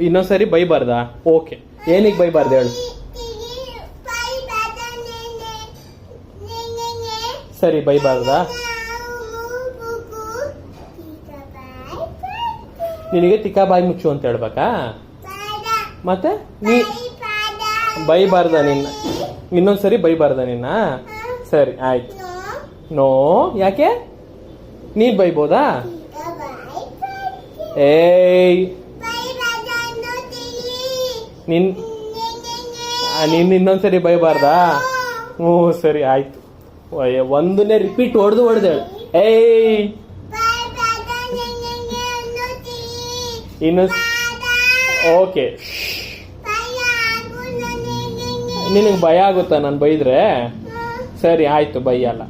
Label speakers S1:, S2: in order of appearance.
S1: ಇನ್ನೊಂದ್ಸರಿ ಬೈಬಾರ್ದ? ಓಕೆ ಏನಿಗ್ ಬೈಬಾರ್ದು ಹೇಳು. ಸರಿ, ಬೈಬಾರ್ದ? ನಿನಗೆ ತಿಕ್ಕ ಬಾಯಿ ಮುಚ್ಚು ಅಂತ ಹೇಳ್ಬೇಕಾ? ಮತ್ತೆ? ನೀ ಬೈಬಾರ್ದ ನಿನ್ನ? ಇನ್ನೊಂದ್ಸರಿ ಬೈಬಾರ್ದ ನಿನ್ನ? ಸರಿ, ಆಯ್ತು. ನೋ, ಯಾಕೆ? ನೀನ್ ಬೈಬೋದಾ? ಏಯ್. ನಿನ್ ಇನ್ನೊಂದ್ಸರಿ ಬೈಬಾರ್ದಾ? ಹ್ಞೂ ಸರಿ ಆಯ್ತು. ಒಂದನೇ ಒಂದನ್ನೇ ರಿಪೀಟ್ ಹೊಡೆದು ಹೊಡೆದೆ. ಏಯ್. ಇನ್ನು ಓಕೆ. ನಿನಗೆ ಭಯ ಆಗುತ್ತಾ? ನಾನು ಬೈದ್ರೆ? ಸರಿ ಆಯ್ತು ಬೈಯಲ್ಲ